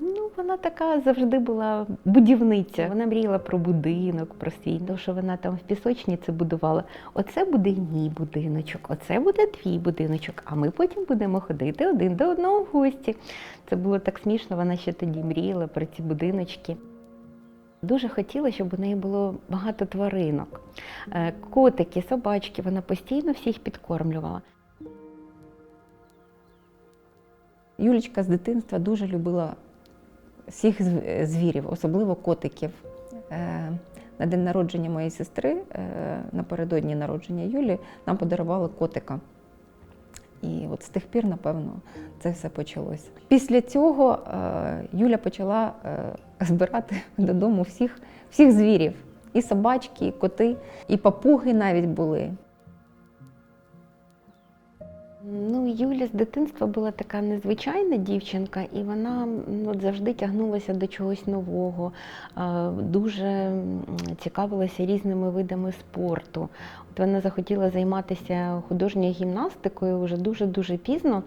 Ну, вона така завжди була будівниця. Вона мріяла про будинок, про свій, тому що вона там в пісочниці будувала. Оце буде мій будиночок, оце буде твій будиночок, а ми потім будемо ходити один до одного в гості. Це було так смішно, вона ще тоді мріяла про ці будиночки. Дуже хотіла, щоб у неї було багато тваринок. Е, Котики, собачки, вона постійно всіх підкормлювала. Юлічка з дитинства дуже любила всіх звірів, особливо котиків. Е, На день народження моєї сестри, е, напередодні народження Юлі, нам подарували котика. І от з тих пір, напевно, це все почалося. Після цього е, Юля почала збирати додому всіх, всіх звірів. І собачки, і коти, і папуги навіть були. Ну, Юля з дитинства була така незвичайна дівчинка, і вона ну, завжди тягнулася до чогось нового, дуже цікавилася різними видами спорту. От вона захотіла займатися художньою гімнастикою вже дуже-дуже пізно.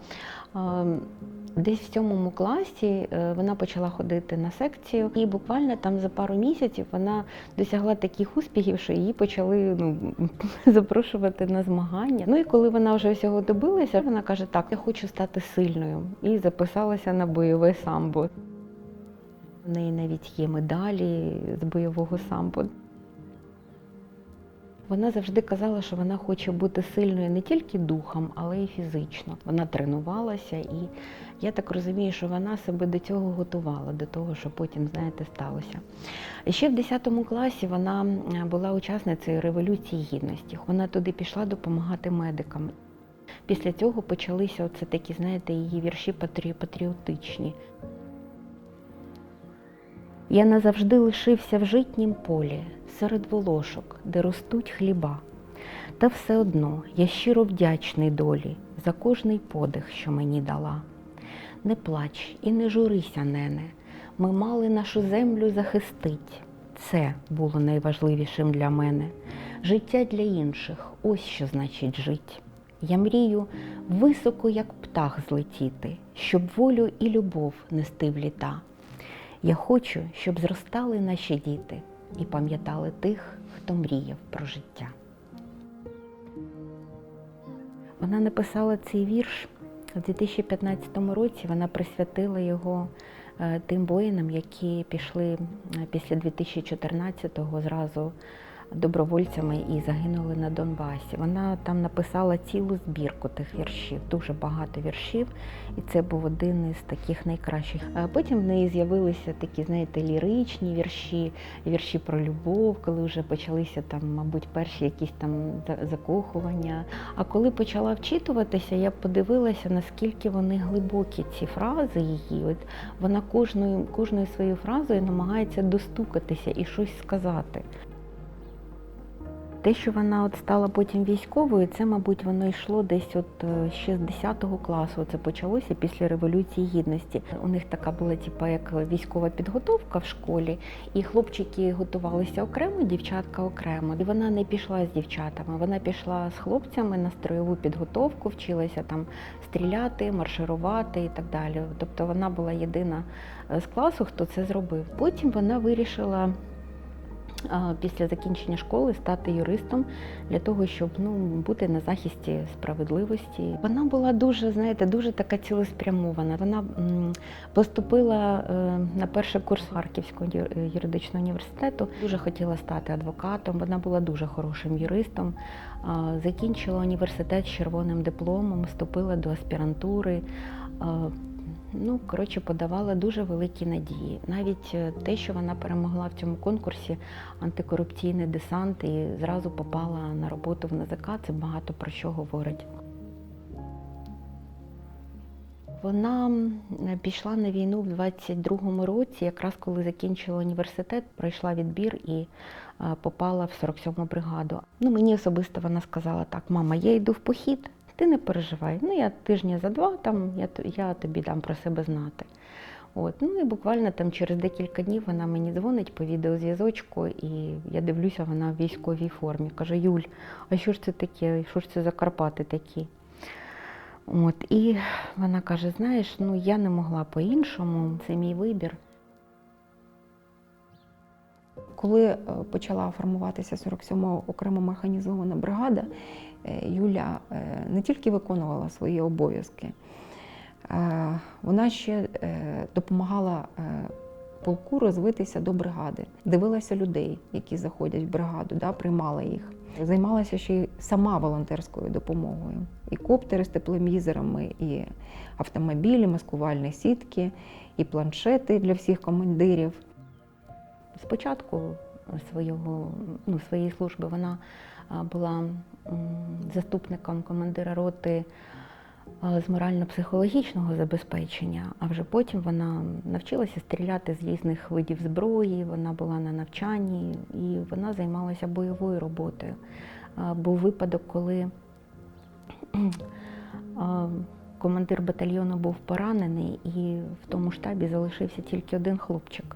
Десь в сьомому класі е, вона почала ходити на секцію, і буквально там за пару місяців вона досягла таких успіхів, що її почали ну, запрошувати на змагання. Ну і коли вона вже всього добилася, вона каже: Так, я хочу стати сильною. І записалася на бойове самбо. У неї навіть є медалі з бойового самбо. Вона завжди казала, що вона хоче бути сильною не тільки духом, але й фізично. Вона тренувалася, і я так розумію, що вона себе до цього готувала, до того, що потім, знаєте, сталося. І ще в 10 класі вона була учасницею Революції Гідності. Вона туди пішла допомагати медикам. Після цього почалися оце такі, знаєте, її вірші патрі- патріотичні. Я назавжди лишився в житнім полі, серед волошок, де ростуть хліба. Та все одно я щиро вдячний долі за кожний подих, що мені дала. Не плач і не журися, нене, ми мали нашу землю захистить. Це було найважливішим для мене. Життя для інших, ось що значить жить. Я мрію високо, як птах, злетіти, щоб волю і любов нести в літа. Я хочу, щоб зростали наші діти і пам'ятали тих, хто мріяв про життя. Вона написала цей вірш у 2015 році. Вона присвятила його е, тим воїнам, які пішли е, після 2014-го зразу добровольцями і загинули на Донбасі. Вона там написала цілу збірку тих віршів, дуже багато віршів, і це був один із таких найкращих. Потім в неї з'явилися такі, знаєте, ліричні вірші, вірші про любов, коли вже почалися там, мабуть, перші якісь там закохування. А коли почала вчитуватися, я подивилася, наскільки вони глибокі, ці фрази її. От вона кожною, кожною своєю фразою намагається достукатися і щось сказати. Те, що вона от стала потім військовою, це, мабуть, воно йшло десь от ще з 10 класу. Це почалося після Революції Гідності. У них така була, типа, як військова підготовка в школі, і хлопчики готувалися окремо, дівчатка окремо. І вона не пішла з дівчатами, вона пішла з хлопцями на строєву підготовку, вчилася там стріляти, марширувати і так далі. Тобто вона була єдина е, з класу, хто це зробив. Потім вона вирішила після закінчення школи стати юристом для того, щоб ну, бути на захисті справедливості. Вона була дуже, знаєте, дуже така цілеспрямована. Вона поступила е, на перший курс Харківського юридичного університету. Дуже хотіла стати адвокатом. Вона була дуже хорошим юристом. Закінчила університет з червоним дипломом, вступила до аспірантури. Ну, коротше, подавала дуже великі надії. Навіть е, те, що вона перемогла в цьому конкурсі антикорупційний десант і зразу попала на роботу в НАЗК, це багато про що говорить. Вона пішла на війну в 22-му році, якраз коли закінчила університет, пройшла відбір і е, попала в 47-му бригаду. Ну, мені особисто вона сказала так: мама, я йду в похід, ти не переживай. Ну, я тижня за два там я, я тобі дам про себе знати. От, ну і буквально там через декілька днів вона мені дзвонить по відеозв'язочку, і я дивлюся, вона в військовій формі. Каже: Юль, а що ж це таке? Що ж це за Карпати такі? От, і вона каже: знаєш, ну я не могла по-іншому, це мій вибір. Коли е, почала формуватися 47-ма окремо механізована бригада, е, Юля е, не тільки виконувала свої обов'язки, вона ще допомагала полку розвитися до бригади, дивилася людей, які заходять в бригаду, да, приймала їх. Займалася ще й сама волонтерською допомогою. І коптери з тепловізорами, і автомобілі, маскувальні сітки, і планшети для всіх командирів. Спочатку свого, ну, своєї служби вона була заступником командира роти з морально-психологічного забезпечення, а вже потім вона навчилася стріляти з різних видів зброї, вона була на навчанні і вона займалася бойовою роботою. Був випадок, коли командир батальйону був поранений, і в тому штабі залишився тільки один хлопчик е,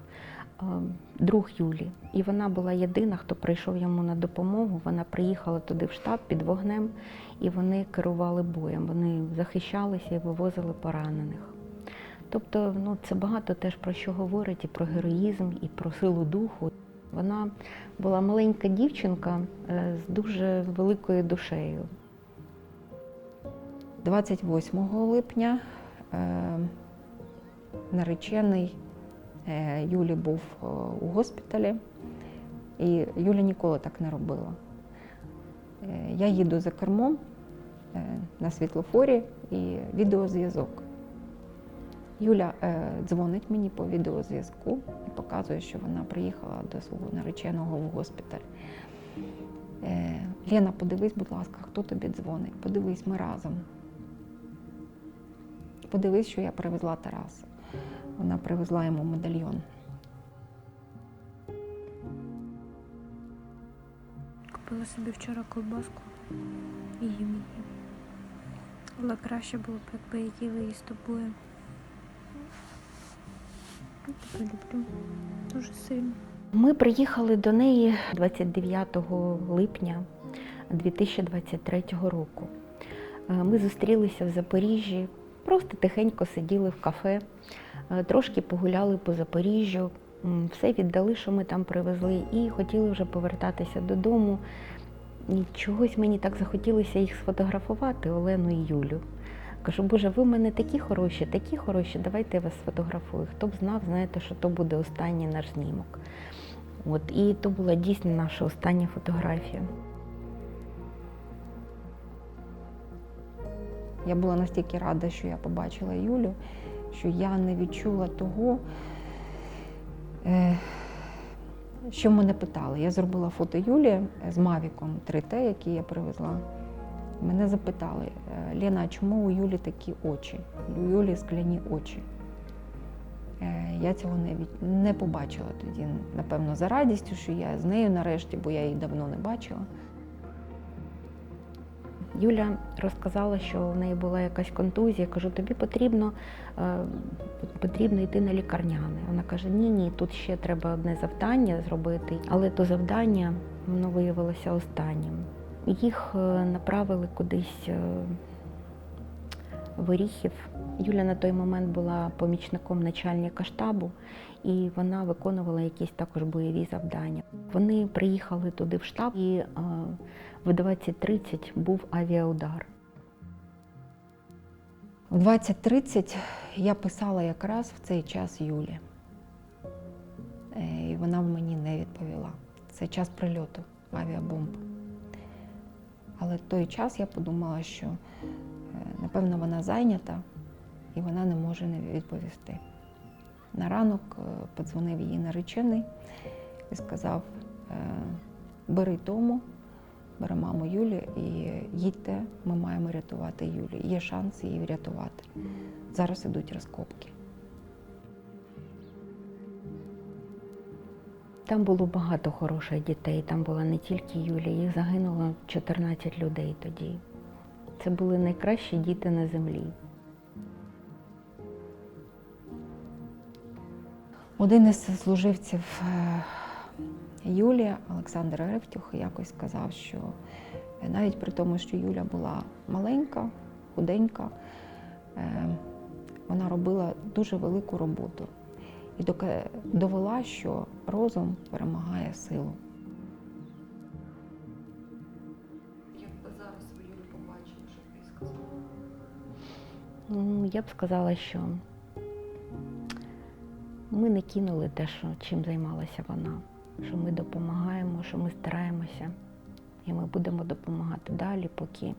друг Юлі. І вона була єдина, хто прийшов йому на допомогу. Вона приїхала туди в штаб під вогнем, і вони керували боєм. Вони захищалися і вивозили поранених. Тобто, ну це багато теж про що говорить, і про героїзм, і про силу духу. Вона була маленька дівчинка е, з дуже великою душею. 28 липня е, наречений е, Юлі був е, у госпіталі, і Юля ніколи так не робила. Е, я їду за кермом е, на світлофорі і відеозв'язок. Юля е, дзвонить мені по відеозв'язку і показує, що вона приїхала до свого нареченого в госпіталь. Е, Лена, подивись, будь ласка, хто тобі дзвонить? Подивись, ми разом. Подивись, що я привезла Тарасу. Вона привезла йому медальйон. Купила собі вчора колбаску і їм її. Але краще було б, якби їли її з тобою. Я тебе люблю дуже сильно. Ми приїхали до неї 29 липня 2023 року. Е, Ми зустрілися в Запоріжжі, просто тихенько сиділи в кафе, е, трошки погуляли по Запоріжжю, все віддали, що ми там привезли, і хотіли вже повертатися додому. І чогось мені так захотілося їх сфотографувати, Олену і Юлю. Кажу, Боже, ви в мене такі хороші, такі хороші, давайте я вас сфотографую. Хто б знав, знаєте, що то буде останній наш знімок. От, і то була дійсно наша остання фотографія. Я була настільки рада, що я побачила Юлю, що я не відчула того, е, що мене питали. Я зробила фото Юлі з Мавіком 3T, який я привезла. Мене запитали, «Е, Лена, чому у Юлі такі очі? У Юлі скляні очі. Е, Я цього не, від... не побачила тоді. Напевно, за радістю, що я з нею нарешті, бо я її давно не бачила. Юля розказала, що в неї була якась контузія. Кажу, тобі потрібно, е, потрібно йти на лікарняне. Вона каже: Ні, ні, тут ще треба одне завдання зробити, але то завдання воно виявилося останнім. Їх е, направили кудись е, в Оріхів. Юля на той момент була помічником начальника штабу, і вона виконувала якісь також бойові завдання. Вони приїхали туди в штаб, і е, в 20.30 був авіаудар. У 20.30 я писала якраз в цей час Юлі. Е, І вона мені не відповіла. Це час прильоту авіабомб. Але в той час я подумала, що е, напевно вона зайнята і вона не може не відповісти. На ранок е, подзвонив її наречений і сказав: е, бери Тому, бери маму Юлі і їдьте, ми маємо рятувати Юлі. Є шанс її врятувати. Зараз ідуть розкопки. Там було багато хороших дітей, там була не тільки Юля, їх загинуло 14 людей тоді. Це були найкращі діти на землі. Один із служивців е, Юлі, Олександр Ревтюх, якось сказав, що навіть при тому, що Юля була маленька, худенька. Е, Вона робила дуже велику роботу і довела, що розум перемагає силу. Що б? Ну, я б сказала, що ми не кинули те, що, чим займалася вона, що ми допомагаємо, що ми стараємося, і ми будемо допомагати далі, поки,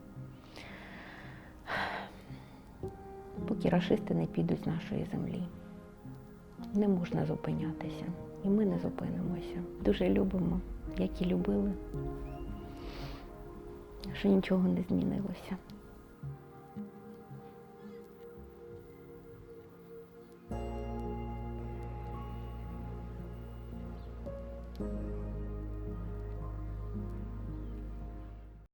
поки рашисти не підуть з нашої землі. Не можна зупинятися, і ми не зупинимося. Дуже любимо, як і любили, що нічого не змінилося.